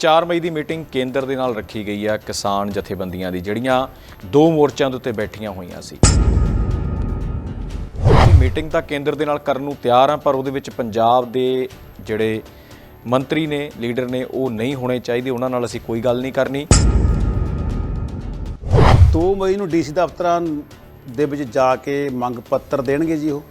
4 ਮਈ ਦੀ meeting ਕੇਂਦਰ ਦੇ ਨਾਲ ਰੱਖੀ ਗਈ ਹੈ ਕਿਸਾਨ ਜਥੇਬੰਦੀਆਂ ਦੀ, ਜਿਹੜੀਆਂ ਦੋ ਮੋਰਚਿਆਂ ਦੇ ਉੱਤੇ ਬੈਠੀਆਂ ਹੋਈਆਂ ਸੀ। ਮੀਟਿੰਗ ਤਾਂ ਕੇਂਦਰ ਦੇ ਨਾਲ ਕਰਨ ਨੂੰ ਤਿਆਰ ਆ, ਪਰ ਉਹਦੇ ਵਿੱਚ ਪੰਜਾਬ ਦੇ ਜਿਹੜੇ ਮੰਤਰੀ ਨੇ, ਲੀਡਰ ਨੇ, ਉਹ ਨਹੀਂ ਹੋਣੇ ਚਾਹੀਦੇ। ਉਹਨਾਂ ਨਾਲ ਅਸੀਂ ਕੋਈ ਗੱਲ ਨਹੀਂ ਕਰਨੀ। 2 ਮਈ ਨੂੰ ਡੀਸੀ ਦਫ਼ਤਰਾਂ ਦੇ ਵਿੱਚ ਜਾ ਕੇ ਮੰਗ ਪੱਤਰ ਦੇਣਗੇ ਜੀ ਉਹ।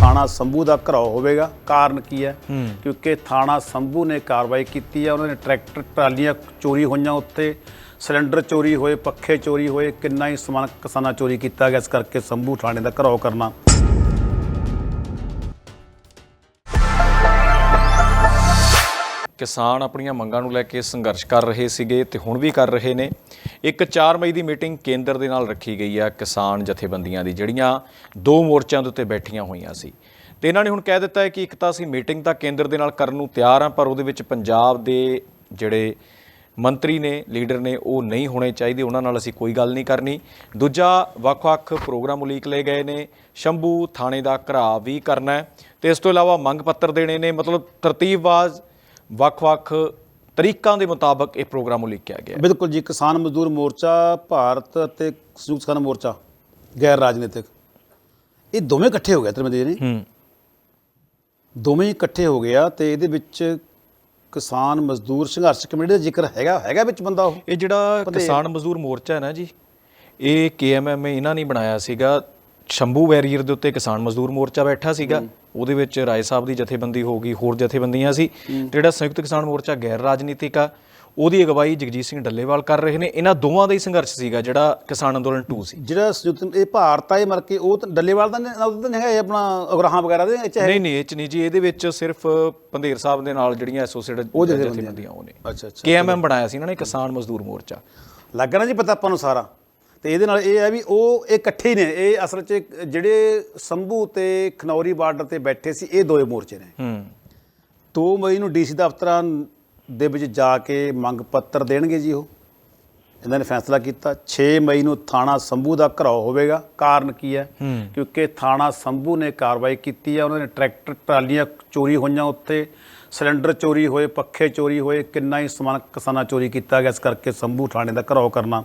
ਥਾਣਾ ਸੰਭੂ ਦਾ ਘਰਾਓ ਹੋਵੇਗਾ। ਕਾਰਨ ਕੀ ਹੈ? ਕਿਉਂਕਿ ਥਾਣਾ ਸੰਭੂ ਨੇ ਕਾਰਵਾਈ ਕੀਤੀ ਹੈ। ਉਹਨਾਂ ਨੇ ਟਰੈਕਟਰ ਟਰਾਲੀਆਂ ਚੋਰੀ ਹੋਈਆਂ ਉੱਥੇ। ਸਿਲੰਡਰ ਚੋਰੀ ਹੋਏ ਪੱਖੇ ਚੋਰੀ ਹੋਏ। ਕਿੰਨਾ ਹੀ ਸਮਾਨ ਕਿਸਾਨਾਂ ਚੋਰੀ ਕੀਤਾ ਗਿਆ। ਇਸ ਕਰਕੇ ਸੰਭੂ ਥਾਣੇ ਦਾ ਘਰਾਓ ਕਰਨਾ ਕਿਸਾਨ ਆਪਣੀਆਂ ਮੰਗਾਂ ਨੂੰ ਲੈ ਕੇ ਸੰਘਰਸ਼ ਕਰ ਰਹੇ ਸੀਗੇ ਤੇ ਹੁਣ ਵੀ ਕਰ ਰਹੇ ਨੇ। ਇੱਕ 4 ਮਈ ਦੀ ਮੀਟਿੰਗ ਕੇਂਦਰ ਦੇ ਨਾਲ ਰੱਖੀ ਗਈ ਆ ਕਿਸਾਨ ਜਥੇਬੰਦੀਆਂ ਦੀ, ਜਿਹੜੀਆਂ ਦੋ ਮੋਰਚਿਆਂ ਦੇ ਉੱਤੇ ਬੈਠੀਆਂ ਹੋਈਆਂ ਸੀ। ਤੇ ਇਹਨਾਂ ਨੇ ਹੁਣ ਕਹਿ ਦਿੱਤਾ ਹੈ ਕਿ ਇੱਕ ਤਾਂ ਅਸੀਂ ਮੀਟਿੰਗ ਤਾਂ ਕੇਂਦਰ ਦੇ ਨਾਲ ਕਰਨ ਨੂੰ ਤਿਆਰ ਆ ਪਰ ਉਹਦੇ ਵਿੱਚ ਪੰਜਾਬ ਦੇ ਜਿਹੜੇ ਮੰਤਰੀ ਨੇ, ਲੀਡਰ ਨੇ, ਉਹ ਨਹੀਂ ਹੋਣੇ ਚਾਹੀਦੇ। ਉਹਨਾਂ ਨਾਲ ਅਸੀਂ ਕੋਈ ਗੱਲ ਨਹੀਂ ਕਰਨੀ। ਦੂਜਾ, ਵੱਖ-ਵੱਖ ਪ੍ਰੋਗਰਾਮ ਉਲੀਕ ਲਏ ਗਏ ਨੇ। ਸ਼ੰਭੂ ਥਾਣੇ ਦਾ ਘਰਾ ਵੀ ਕਰਨਾ ਹੈ। ਤੇ ਇਸ ਤੋਂ ਇਲਾਵਾ ਮੰਗ ਪੱਤਰ ਦੇਣੇ ਨੇ। ਮਤਲਬ ਤਰਤੀਬਵਾਜ਼ ਵੱਖ-ਵੱਖ ਤਰੀਕਾਂ ਦੇ ਮੁਤਾਬਕ ਇਹ ਪ੍ਰੋਗਰਾਮ ਉਲੀਕਿਆ ਗਿਆ ਹੈ। ਬਿਲਕੁਲ ਜੀ ਕਿਸਾਨ ਮਜ਼ਦੂਰ ਮੋਰਚਾ ਭਾਰਤ ਅਤੇ ਸੰਯੁਕਤ ਕਿਸਾਨ ਮੋਰਚਾ ਗੈਰ ਰਾਜਨੀਤਿਕ। ਇਹ ਦੋਵੇਂ ਇਕੱਠੇ ਹੋ ਗਏ ਧਰਮੇਂਦਰ ਜੀ ਹੂੰ। ਦੋਵੇਂ ਇਕੱਠੇ ਹੋ ਗਿਆ ਤੇ ਇਹਦੇ ਵਿੱਚ ਕਿਸਾਨ ਮਜ਼ਦੂਰ ਸੰਘਰਸ਼ ਕਮੇਟੀ ਦਾ ਜ਼ਿਕਰ ਹੈਗਾ ਹੈਗਾ ਵਿੱਚ ਬੰਦਾ ਉਹ? ਇਹ ਜਿਹੜਾ ਕਿਸਾਨ ਮਜ਼ਦੂਰ ਮੋਰਚਾ ਹੈ ਨਾ ਜੀ ਇਹ ਕੇਐਮਐਮ ਇਹਨਾਂ ਨੇ ਬਣਾਇਆ ਸੀਗਾ ਸ਼ੰਭੂ ਵੈਰੀਅਰ ਦੇ ਉੱਤੇ ਕਿਸਾਨ ਮਜ਼ਦੂਰ ਮੋਰਚਾ ਬੈਠਾ ਸੀਗਾ। ਉਹਦੇ ਵਿੱਚ ਰਾਏ ਸਾਹਿਬ ਦੀ ਜਥੇਬੰਦੀ ਹੋ ਗਈ ਹੋਰ ਜਥੇਬੰਦੀਆਂ ਸੀ। ਤੇ ਜਿਹੜਾ ਸੰਯੁਕਤ ਕਿਸਾਨ ਮੋਰਚਾ ਗੈਰ ਰਾਜਨੀਤਿਕ ਆ ਉਹਦੀ ਅਗਵਾਈ ਜਗਜੀਤ ਸਿੰਘ ਡੱਲੇਵਾਲ ਕਰ ਰਹੇ ਨੇ। ਇਹਨਾਂ ਦੋਵਾਂ ਦਾ ਹੀ ਸੰਘਰਸ਼ ਸੀਗਾ ਜਿਹੜਾ ਕਿਸਾਨ ਅੰਦੋਲਨ 2 ਸੀ। ਜਿਹੜਾ ਸੰਯੁਕਤ ਇਹ ਭਾਰਤ ਆ ਇਹ ਮਰ ਕੇ ਉਹ ਤਾਂ ਡੱਲੇਵਾਲ ਦਾ ਨੀ- ਉਹਦਾ ਤਾਂ ਨਹੀਂ ਹੈਗਾ ਇਹ ਆਪਣਾ ਉਗਰਾਹਾਂ ਵਗੈਰਾ ਦੇ ਵਿੱਚ ਹੈ ਨਹੀਂ ਨਹੀਂ ਇਹ ਚ ਨਹੀਂ ਜੀ ਇਹਦੇ ਵਿੱਚ ਸਿਰਫ ਪੰਧੇਰ ਸਾਹਿਬ ਦੇ ਨਾਲ ਜਿਹੜੀਆਂ ਐਸੋਸੀਏਟਡ ਜਥੇਬੰਦੀਆਂ। ਉਹ ਨੇ ਅੱਛਾ ਅੱਛਾ। ਕੇਐਮਐਮ ਬਣਾਇਆ ਸੀ ਇਹਨਾਂ ਨੇ ਕਿਸਾਨ ਮਜ਼ਦੂਰ ਮੋਰਚਾ। ਲੱਗਾ ਨਾ ਜੀ ਪਤਾ ਆਪਾਂ ਨੂੰ ਸਾਰਾ? ਤੇ ਇਹਦੇ ਨਾਲ ਇਹ ਹੈ ਵੀ ਉਹ ਇਹ ਇਕੱਠੇ ਨੇ। ਇਹ ਅਸਲ 'ਚ ਜਿਹੜੇ ਸੰਭੂ ਤੇ ਖਨੌਰੀ ਬਾਰਡਰ ਤੇ ਬੈਠੇ ਸੀ ਇਹ ਦੋਏ ਮੋਰਚੇ ਨੇ। ਹੂੰ। 2 ਮਈ ਨੂੰ ਡੀਸੀ ਦਫ਼ਤਰਾਂ ਦੇ ਵਿੱਚ ਜਾ ਕੇ ਮੰਗ ਪੱਤਰ ਦੇਣਗੇ ਜੀ ਉਹ। ਇਹਨਾਂ ਨੇ ਫੈਸਲਾ ਕੀਤਾ। 6 ਮਈ ਨੂੰ ਥਾਣਾ ਸੰਭੂ ਦਾ ਘਰਾਓ ਹੋਵੇਗਾ। ਕਾਰਨ ਕੀ ਹੈ। ਕਿਉਂਕਿ ਥਾਣਾ ਸੰਭੂ ਨੇ ਕਾਰਵਾਈ ਕੀਤੀ ਹੈ। ਉਹਨਾਂ ਨੇ ਟਰੈਕਟਰ ਟਰਾਲੀਆਂ ਚੋਰੀ ਹੋਈਆਂ ਉੱਥੇ। ਸਿਲੰਡਰ ਚੋਰੀ ਹੋਏ ਪੱਖੇ ਚੋਰੀ ਹੋਏ। ਕਿੰਨਾ ਹੀ ਸਮਾਨ ਕਿਸਾਨਾਂ ਚੋਰੀ ਕੀਤਾ ਗਿਆ। ਇਸ ਕਰਕੇ ਸੰਭੂ ਥਾਣੇ ਦਾ ਘਰਾਓ ਕਰਨਾ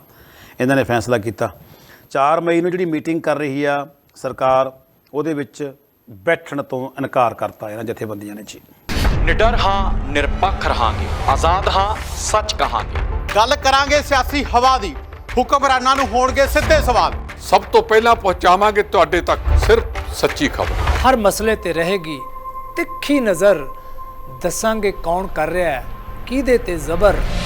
ਇਹਨਾਂ ਨੇ ਫੈਸਲਾ ਕੀਤਾ। 4 ਮਈ ਨੂੰ ਜਿਹੜੀ ਮੀਟਿੰਗ ਕਰ ਰਹੀ ਆ ਸਰਕਾਰ ਉਹਦੇ ਵਿੱਚ ਬੈਠਣ ਤੋਂ ਇਨਕਾਰ ਕਰਤਾ ਇਹਨਾਂ ਜਥੇਬੰਦੀਆਂ ਨੇ ਜੀ। ਨਿਡਰ ਹਾਂ ਨਿਰਪੱਖ ਰਹਾਂਗੇ। ਆਜ਼ਾਦ ਹਾਂ ਸੱਚ ਕਹਾਂਗੇ। ਗੱਲ ਕਰਾਂਗੇ ਸਿਆਸੀ ਹਵਾ ਦੀ। ਹੁਕਮਰਾਨਾਂ ਨੂੰ ਹੋਣਗੇ ਸਿੱਧੇ ਸਵਾਲ। ਸਭ ਤੋਂ ਪਹਿਲਾਂ ਪਹੁੰਚਾਵਾਂਗੇ ਤੁਹਾਡੇ ਤੱਕ ਸਿਰਫ ਸੱਚੀ ਖਬਰ। ਹਰ ਮਸਲੇ ਤੇ ਰਹੇਗੀ ਤਿੱਖੀ ਨਜ਼ਰ। ਦੱਸਾਂਗੇ ਕੌਣ ਕਰ ਰਿਹਾ ਹੈ ਕਿਹਦੇ ਤੇ ਜ਼ਬਰ।